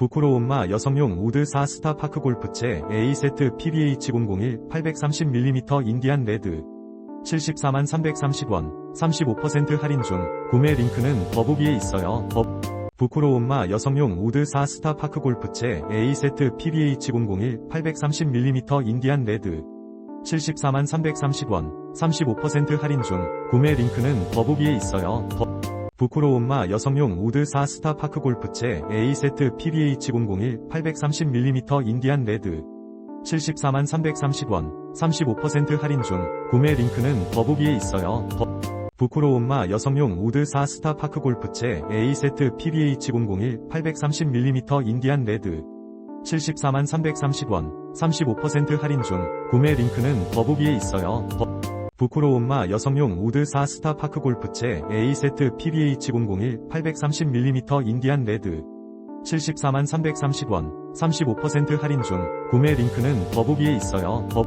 부쿠로온마 여성용 우드 4 스타 파크 골프채 A세트 PBH001 830mm 인디안 레드 74만 330원 35% 할인 중 구매 링크는 더보기에 있어요. 더 부쿠로온마 여성용 우드 4 스타 파크 골프채 A세트 PBH001 830mm 인디안 레드 74만 330원 35% 할인 중 구매 링크는 더보기에 있어요. 더 부쿠로온마 여성용 우드 4 스타 파크 골프채 A세트 PBH001 830mm 인디안 레드 74만 330원 35% 할인 중 구매 링크는 더보기에 있어요. 더 부쿠로온마 여성용 우드 4 스타 파크 골프채 A세트 PBH001 830mm 인디안 레드 74만 330원 35% 할인 중 구매 링크는 더보기에 있어요. 더 부쿠로온마 여성용 우드 4 스타 파크 골프채 A세트 PBH001 830mm 인디안 레드 74만 330원 35% 할인 중 구매 링크는 더보기에 있어요. 더